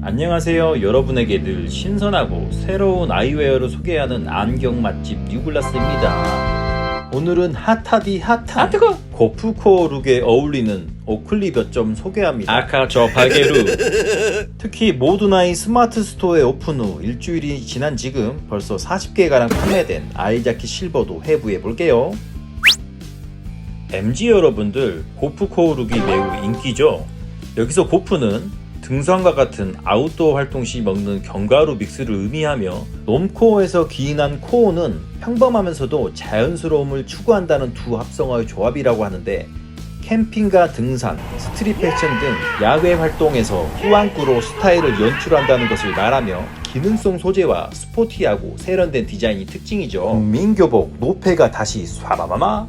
안녕하세요. 여러분에게 늘 신선하고 새로운 아이웨어를 소개하는 안경 맛집 뉴글라스입니다. 오늘은 핫하디 핫한 아, 뜨거! 고프코 룩에 어울리는 오클리 몇 점 소개합니다. 아까 저 발개룩. 특히 모두나이 스마트 스토어에 오픈 후 일주일이 지난 지금 벌써 40개가량 판매된 아이자키 실버도 해부해 볼게요. MG 여러분들 고프코 룩이 매우 인기죠. 여기서 고프는 등산과 같은 아웃도어 활동 시 먹는 견과류 믹스를 의미하며 놈코어에서 기인한 코어는 평범하면서도 자연스러움을 추구한다는 두 합성어의 조합이라고 하는데 캠핑과 등산, 스트릿 패션 등 야외 활동에서 후안꾸로 스타일을 연출한다는 것을 말하며 기능성 소재와 스포티하고 세련된 디자인이 특징이죠. 민교복 노페가 다시 쏴바마마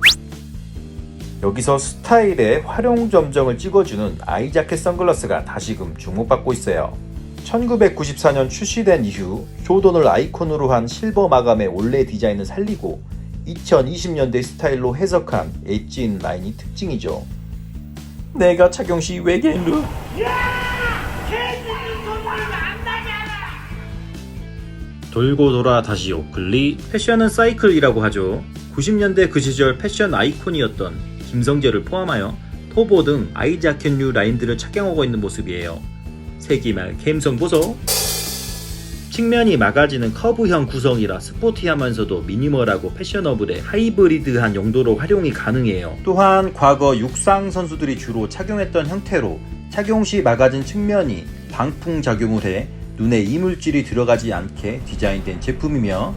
여기서 스타일의 활용 점정을 찍어주는 아이자켓 선글라스가 다시금 주목받고 있어요. 1994년 출시된 이후 조던을 아이콘으로 한 실버 마감의 원래 디자인을 살리고 2020년대 스타일로 해석한 엣지인 라인이 특징이죠. 내가 착용 시 외계인 룩. 돌고 돌아 다시 오클리 패션은 사이클이라고 하죠. 90년대 그 시절 패션 아이콘이었던 김성재를 포함하여 토보 등 아이자켓류 라인들을 착용하고 있는 모습이에요. 세기말 감성 보소. 측면이 막아지는 커브형 구성이라 스포티하면서도 미니멀하고 패셔너블의 하이브리드한 용도로 활용이 가능해요. 또한 과거 육상 선수들이 주로 착용했던 형태로 착용 시 막아진 측면이 방풍 작용을 해 눈에 이물질이 들어가지 않게 디자인된 제품이며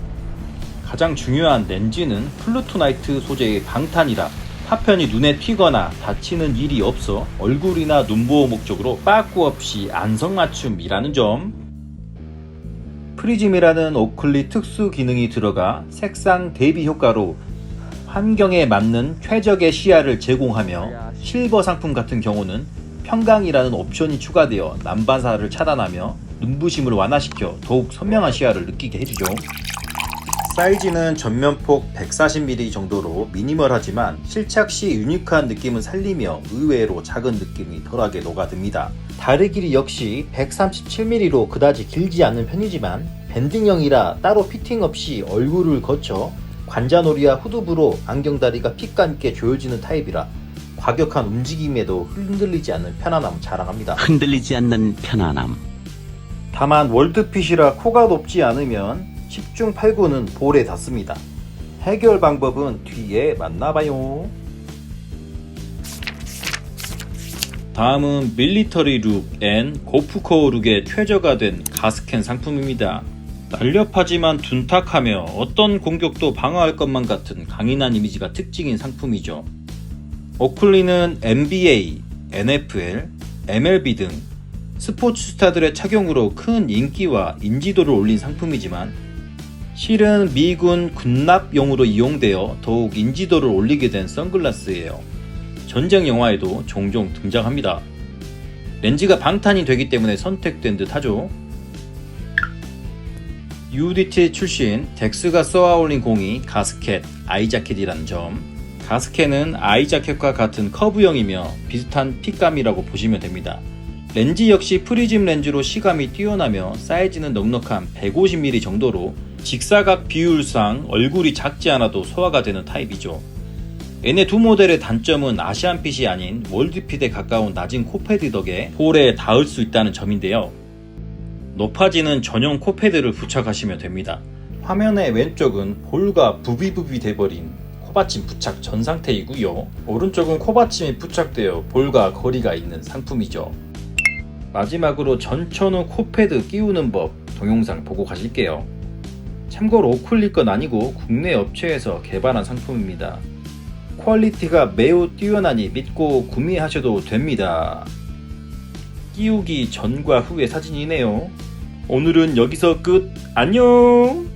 가장 중요한 렌즈는 플루토나이트 소재의 방탄이라 파편이 눈에 튀거나 다치는 일이 없어 얼굴이나 눈보호 목적으로 빠꾸 없이 안성맞춤이라는 점 프리즘이라는 오클리 특수 기능이 들어가 색상 대비 효과로 환경에 맞는 최적의 시야를 제공하며 실버 상품 같은 경우는 평강이라는 옵션이 추가되어 난반사를 차단하며 눈부심을 완화시켜 더욱 선명한 시야를 느끼게 해주죠. 사이즈는 전면폭 140mm 정도로 미니멀하지만 실착 시 유니크한 느낌을 살리며 의외로 작은 느낌이 덜하게 녹아듭니다. 다리 길이 역시 137mm로 그다지 길지 않은 편이지만 밴딩형이라 따로 피팅 없이 얼굴을 거쳐 관자놀이와 후두부로 안경다리가 핏감 있게 조여지는 타입이라 과격한 움직임에도 흔들리지 않는 편안함을 자랑합니다. 흔들리지 않는 편안함. 다만 월드핏이라 코가 높지 않으면 10중 8구는 볼에 닿습니다. 해결 방법은 뒤에 만나봐요. 다음은 밀리터리 룩앤 고프코어 룩의 최저가 된 가스캔 상품입니다. 날렵하지만 둔탁하며 어떤 공격도 방어할 것만 같은 강인한 이미지가 특징인 상품이죠. 오클리는 NBA, NFL, MLB 등 스포츠 스타들의 착용으로 큰 인기와 인지도를 올린 상품이지만 실은 미군 군납용으로 이용되어 더욱 인지도를 올리게 된 선글라스예요. 전쟁 영화에도 종종 등장합니다. 렌즈가 방탄이 되기 때문에 선택된 듯 하죠. UDT 출신 덱스가 쏘아올린 공이 가스켓, 아이자켓이라는 점. 가스켓은 아이자켓과 같은 커브형이며 비슷한 핏감이라고 보시면 됩니다. 렌즈 역시 프리즘 렌즈로 시감이 뛰어나며 사이즈는 넉넉한 150mm 정도로 직사각 비율상 얼굴이 작지 않아도 소화가 되는 타입이죠. 얘네 두 모델의 단점은 아시안핏이 아닌 월드핏에 가까운 낮은 코패드 덕에 볼에 닿을 수 있다는 점인데요. 높아지는 전용 코패드를 부착하시면 됩니다. 화면의 왼쪽은 볼과 부비부비 돼버린 코받침 부착 전 상태이고요. 오른쪽은 코받침이 부착되어 볼과 거리가 있는 상품이죠. 마지막으로 전천후 코패드 끼우는 법 동영상 보고 가실게요. 참고로 오클리 건 아니고 국내 업체에서 개발한 상품입니다. 퀄리티가 매우 뛰어나니 믿고 구매하셔도 됩니다. 끼우기 전과 후의 사진이네요. 오늘은 여기서 끝. 안녕!